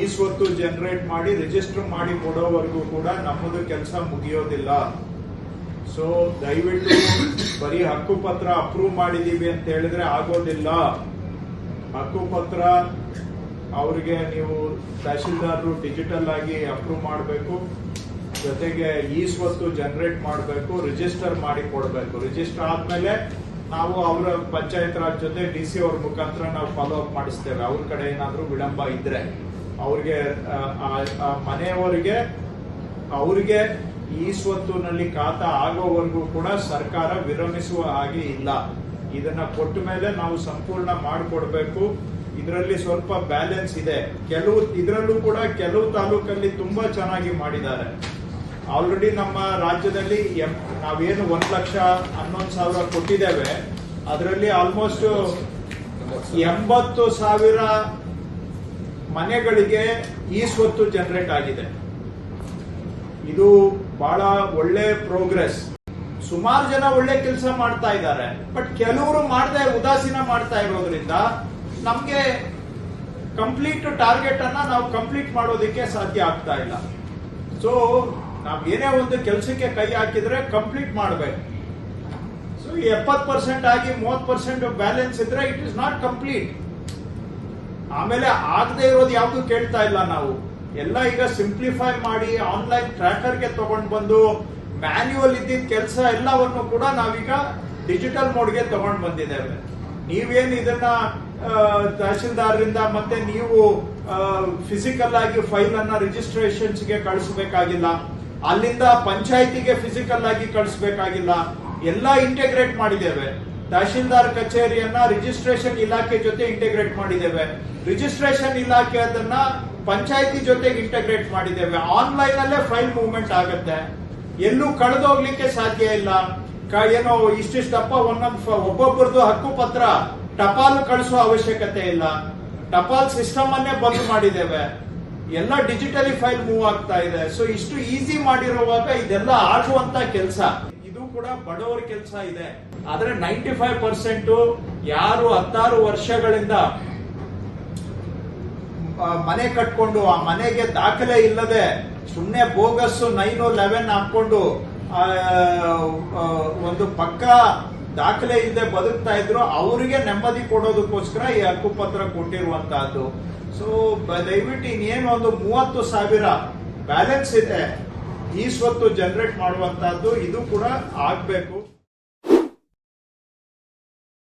ಈ ಸ್ವತ್ತು ಜನರೇಟ್ ಮಾಡಿ ರಿಜಿಸ್ಟರ್ ಮಾಡಿ ಕೊಡೋವರೆಗೂ ಕೂಡ ನಮ್ಮದು ಕೆಲಸ ಮುಗಿಯೋದಿಲ್ಲ. ಸೊ ದಯವಿಟ್ಟು ಬರೀ ಹಕ್ಕುಪತ್ರ ಅಪ್ರೂವ್ ಮಾಡಿದೀವಿ ಅಂತ ಹೇಳಿದ್ರೆ ಆಗೋದಿಲ್ಲ. ಹಕ್ಕುಪತ್ರ ಅವರಿಗೆ ನೀವು ತಹಶೀಲ್ದಾರರು ಡಿಜಿಟಲ್ ಆಗಿ ಅಪ್ರೂವ್ ಮಾಡಬೇಕು. ಜೊತೆಗೆ ಈ ಸ್ವತ್ತು ಜನರೇಟ್ ಮಾಡಬೇಕು ರಿಜಿಸ್ಟರ್ ಮಾಡಿ ಕೊಡಬೇಕು. ರಿಜಿಸ್ಟರ್ ಆದ್ಮೇಲೆ ನಾವು ಅವರ ಪಂಚಾಯತ್ ರಾಜ್ ಜೊತೆ ಡಿ ಸಿ ಅವ್ರ ಮುಖಾಂತರ ನಾವು ಫಾಲೋ ಅಪ್ ಮಾಡಿಸ್ತೇವೆ. ಅವ್ರ ಕಡೆ ಏನಾದರೂ ವಿಳಂಬ ಇದ್ರೆ. ಅವ್ರಿಗೆ ಆ, ಮನೆಯವರಿಗೆ ಅವ್ರಿಗೆ ಈ ಸ್ವತ್ತಿನಲ್ಲಿ ಖಾತ ಆಗೋವರೆಗೂ ಕೂಡ ಸರ್ಕಾರ ವಿರಮಿಸುವ ಹಾಗೆ ಇಲ್ಲ. ಇದನ್ನ ಕೊಟ್ಟ ಮೇಲೆ ನಾವು ಸಂಪೂರ್ಣ ಮಾಡಿಕೊಡ್ಬೇಕು. ಇದರಲ್ಲಿ ಸ್ವಲ್ಪ ಬ್ಯಾಲೆನ್ಸ್ ಇದೆ. ಕೆಲವು ಇದರಲ್ಲೂ ಕೂಡ ಕೆಲವು ತಾಲೂಕಲ್ಲಿ ತುಂಬಾ ಚೆನ್ನಾಗಿ ಮಾಡಿದ್ದಾರೆ. ಆಲ್ರೆಡಿ ನಮ್ಮ ರಾಜ್ಯದಲ್ಲಿ ನಾವೇನು ಒಂದ್ ಲಕ್ಷ ಹನ್ನೊಂದು ಸಾವಿರ ಕೊಟ್ಟಿದ್ದೇವೆ. ಅದರಲ್ಲಿ ಆಲ್ಮೋಸ್ಟ್ ಎಂಬತ್ತು ಸಾವಿರ ಮನೆಗಳಿಗೆ ಈ ಸ್ವತ್ತು ಜನರೇಟ್ ಆಗಿದೆ. ಇದು ಬಹಳ ಒಳ್ಳೆ ಪ್ರೋಗ್ರೆಸ್ ಸುಮಾರು ಜನ ಒಳ್ಳೆ ಕೆಲಸ ಮಾಡ್ತಾ ಇದ್ದಾರೆ. ಬಟ್ ಕೆಲವರು ಮಾಡದೆ ಉದಾಸೀನ ಮಾಡ್ತಾ ಇರೋದ್ರಿಂದ ನಮ್ಗೆ ಕಂಪ್ಲೀಟ್ ಟಾರ್ಗೆಟ್ ಅನ್ನ ನಾವು ಕಂಪ್ಲೀಟ್ ಮಾಡೋದಕ್ಕೆ ಸಾಧ್ಯ ಆಗ್ತಾ ಇಲ್ಲ. ಸೊ ನಾವ್ ಏನೇ ಒಂದು ಕೆಲಸಕ್ಕೆ ಕೈ ಹಾಕಿದ್ರೆ ಕಂಪ್ಲೀಟ್ ಮಾಡಬೇಕು. ಸೊ ಎಪ್ಪತ್ತು ಪರ್ಸೆಂಟ್ ಆಗಿ ಮೂವತ್ ಪರ್ಸೆಂಟ್ ಬ್ಯಾಲೆನ್ಸ್ ಇದ್ರೆ ಇಟ್ ಇಸ್ ನಾಟ್ ಕಂಪ್ಲೀಟ್ ಆಮೇಲೆ ಆಗದೆ ಇರೋದು ಯಾವ್ದು ಕೇಳ್ತಾ ಇಲ್ಲ ನಾವು. ಎಲ್ಲ ಈಗ ಸಿಂಪ್ಲಿಫೈ ಮಾಡಿ ಆನ್ಲೈನ್ ಟ್ರ್ಯಾಕರ್ಗೆ ತಗೊಂಡು ಬಂದು ಮ್ಯಾನ್ಯುವಲ್ ಇದ್ದಿದ್ದ ಕೆಲಸ ಎಲ್ಲವನ್ನು ಕೂಡ ನಾವೀಗ ಡಿಜಿಟಲ್ ಮೋಡ್ಗೆ ತಗೊಂಡ್ ಬಂದಿದ್ದೇವೆ. ನೀವೇನು ಇದನ್ನ ತಹಶೀಲ್ದಾರರಿಂದ ಮತ್ತೆ ನೀವು ಫಿಸಿಕಲ್ ಆಗಿ ಫೈಲ್ ಅನ್ನ ರಿಜಿಸ್ಟ್ರೇಷನ್ಸ್ಗೆ ಕಳಿಸಬೇಕಾಗಿಲ್ಲ. ಅಲ್ಲಿಂದ ಪಂಚಾಯತಿಗೆ ಫಿಸಿಕಲ್ ಆಗಿ ಕಳಿಸಬೇಕಾಗಿಲ್ಲ. ಎಲ್ಲ ಇಂಟಿಗ್ರೇಟ್ ಮಾಡಿದ್ದೇವೆ. ತಹಶೀಲ್ದಾರ್ ಕಚೇರಿಯನ್ನ ರಿಜಿಸ್ಟ್ರೇಷನ್ ಇಲಾಖೆ ಜೊತೆ ಇಂಟಿಗ್ರೇಟ್ ಮಾಡಿದ್ದೇವೆ. ರಿಜಿಸ್ಟ್ರೇಷನ್ ಇಲಾಖೆ ಅದನ್ನ ಪಂಚಾಯತಿ ಜೊತೆಗೆ ಇಂಟಿಗ್ರೇಟ್ ಮಾಡಿದ್ದೇವೆ. ಆನ್ಲೈನ್ ಅಲ್ಲೇ ಫೈಲ್ ಮೂವ್ಮೆಂಟ್ ಆಗುತ್ತೆ. ಎಲ್ಲೂ ಕಳೆದೋಗ್ಲಿಕ್ಕೆ ಸಾಧ್ಯ ಇಲ್ಲ. ಏನೋ ಇಷ್ಟಿಷ್ಟಪ್ಪ ಒಂದೊಂದು ಒಬ್ಬೊಬ್ಬರದು ಹಕ್ಕು ಪತ್ರ ಟಪಾಲು ಕಳಿಸೋ ಅವಶ್ಯಕತೆ ಇಲ್ಲ. ಟಪಾಲ್ ಸಿಸ್ಟಮ್ ಅನ್ನೇ ಬಂದ್ ಮಾಡಿದ್ದೇವೆ. ಎಲ್ಲ ಡಿಜಿಟಲಿ ಫೈಲ್ ಮೂವ್ ಆಗ್ತಾ ಇದೆ. ಸೊ ಇಷ್ಟು ಈಸಿ ಮಾಡಿರುವಾಗ ಇದೆಲ್ಲ ಆಗುವಂತ ಕೆಲಸ. ಕೂಡ ಬಡವರ ಕೆಲಸ ಇದೆ. ಆದ್ರೆ ನೈಂಟಿ ಫೈವ್ ಪರ್ಸೆಂಟ್ ಯಾರು ಹತ್ತಾರು ವರ್ಷಗಳಿಂದ ಮನೆ ಕಟ್ಕೊಂಡು, ಆ ಮನೆಗೆ ದಾಖಲೆ ಇಲ್ಲದೆ ಸುಮ್ಮನೆ ಬೋಗಸ್ ನೈನ್ ಲೆವೆನ್ ಹಾಕೊಂಡು ಒಂದು ಪಕ್ಕ ದಾಖಲೆ ಇಲ್ಲದೆ ಬದುಕ್ತಾ ಇದ್ರು, ಅವರಿಗೆ ನೆಮ್ಮದಿ ಕೊಡೋದಕ್ಕೋಸ್ಕರ ಈ ಹಕ್ಕುಪತ್ರ ಕೊಟ್ಟಿರುವಂತಹದ್ದು. ಸೊ ದಯವಿಟ್ಟು ಇನ್ನೇನು ಒಂದು ಮೂವತ್ತು ಸಾವಿರ ಬ್ಯಾಲೆನ್ಸ್ ಇದೆ. ಈ ಸ್ವತ್ತು ಜನರೇಟ್ ಮಾಡುವಂತಹದ್ದು ಇದು ಕೂಡ ಆಗ್ಬೇಕು.